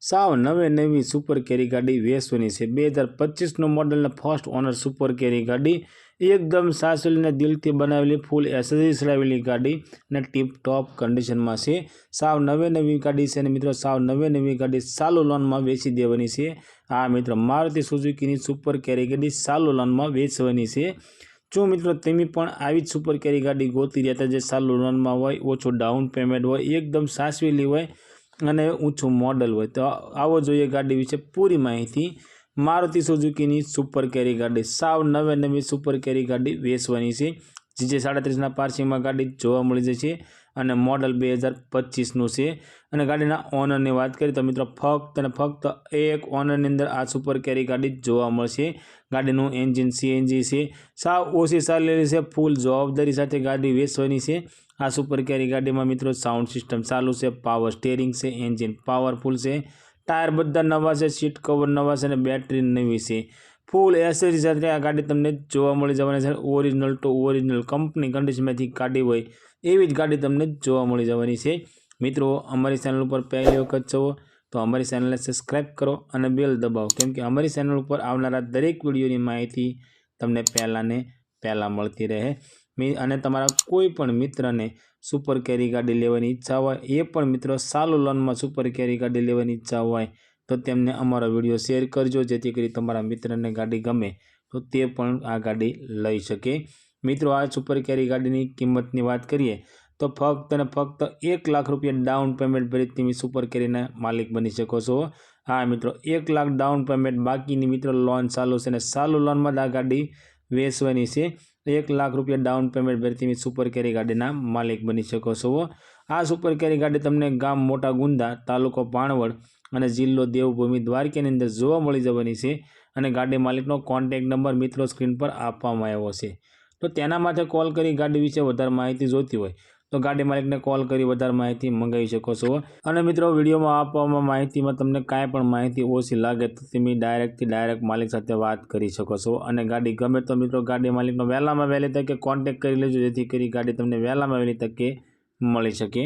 સાવ નવે નવી સુપર કેરી ગાડી વેચવાની છે. બે હજાર પચીસનું મોડલને ફર્સ્ટ ઓનર સુપર કેરી ગાડી, એકદમ સાસુલીને દિલથી બનાવેલી, ફૂલ એસેસરીઝ લાવેલી ગાડી અને ટીપ ટોપ કન્ડિશનમાં છે. સાવ નવે નવી ગાડી છે અને મિત્રો, સાવ નવે નવી ગાડી સાલો લોનમાં વેચી દેવાની છે. આ મિત્રો, મારુતિ સુઝુકીની સુપર કેરી ગાડી સાલો લોનમાં વેચવાની છે. જો મિત્રો, તમે પણ આવી જ સુપર કેરી ગાડી ગોતી રહ્યા હતા, જે સાલો લોનમાં હોય, ઓછો ડાઉન પેમેન્ટ હોય, એકદમ સાસવેલી હોય અને ઊંચું મોડલ હોય. તો આવો જોઈએ ગાડી વિશે પૂરી માહિતી. મારુતિ સુઝુકીની સુપર કેરી ગાડી. સાવ નવે નવી સુપર કેરી ગાડી વેચવાની છે. જીજે સાડત્રીસના પાર્સિંગમાં ગાડી જોવા મળી જશે અને મોડલ બે હજાર પચીસનું છે. અને ગાડીના ઓનરની વાત કરીએ તો મિત્રો ફક્ત અને ફક્ત એક ઓનરની અંદર આ સુપર કેરી ગાડી જોવા મળશે. ગાડીનું એન્જિન સીએનજી છે. સાવ ઓછી ચાલેલી છે. ફૂલ જવાબદારી સાથે ગાડી વેચવાની છે. આ સુપર કેરી ગાડીમાં મિત્રો સાઉન્ડ સિસ્ટમ ચાલુ છે. પાવર સ્ટેરિંગ છે. એન્જિન પાવરફુલ છે. ટાયર બધા નવા છે. સીટ કવર નવા છે અને બેટરી નવી છે. ફૂલ એસેસરી સાથે આ ગાડી તમને જોવા મળી જવાની છે ઓરિજિનલ ટુ ઓરિજિનલ કંપની કન્ડિશનમાંથી કાઢી હોય, એવી જ ગાડી તમને જોવા મળી જવાની છે. મિત્રો, અમારી ચેનલ ઉપર પહેલી વખત છો તો અમારી ચેનલને સબસ્ક્રાઈબ કરો અને બેલ દબાવો, કેમ કે અમારી ચેનલ ઉપર આવનારા દરેક વિડીયોની માહિતી તમને પહેલાંને પહેલાં મળતી રહે. અને તમારા કોઈ પણ મિત્રને સુપર કેરી ગાડી લેવાની ઈચ્છા હોય, એ પણ મિત્રો સાલો લોનમાં સુપર કેરી ગાડી લેવાની ઈચ્છા હોય તો તેમને અમારો વીડિયો શેર કરજો, જેથી કરી તમારા મિત્રને ગાડી ગમે તો તે પણ આ ગાડી લઈ શકે. મિત્રો, આ સુપર કેરી ગાડીની કિંમતની વાત કરીએ, તો ફક્ત અને ફક્ત એક લાખ રૂપિયા ડાઉન પેમેન્ટ ભરી તમે સુપર કેરીના માલિક બની શકો છો. હા, મિત્રો, એક લાખ ડાઉન પેમેન્ટ બાકીની મિત્રો લોન ચાલુ છે અને ચાલુ લોનમાં જ આ ગાડી વેચવાની છે. એક લાખ રૂપિયા ડાઉન પેમેન્ટ ભરી તમે સુપર કેરી ગાડીના માલિક બની શકો છો. આ સુપર કેરી ગાડી તમને ગામ મોટા ગુંદા તાલુકો પાણવડ અને જિલ્લો દેવભૂમિ દ્વારકાની અંદર જોવા મળી જવાની છે અને ગાડી માલિકનો કોન્ટેક નંબર મિત્રો સ્ક્રીન પર આપવામાં આવ્યો છે. તો તેના માટે કોલ કરી ગાડી વિશે વધારે માહિતી જોતી હોય તો ગાડી માલિકને કોલ કરી વધારે માહિતી મંગાવી શકો છો. અને મિત્રો વિડીયોમાં આપવામાં માહિતીમાં તમને કાંઈ પણ માહિતી ઓછી લાગે તો તમે ડાયરેક્ટથી ડાયરેક્ટ માલિક સાથે વાત કરી શકો છો. અને ગાડી ગમે તો મિત્રો ગાડી માલિકનો વહેલામાં વહેલી તકે કોન્ટેક કરી લેજો જેથી કરી ગાડી તમને વહેલામાં વહેલી તકે મળી શકે.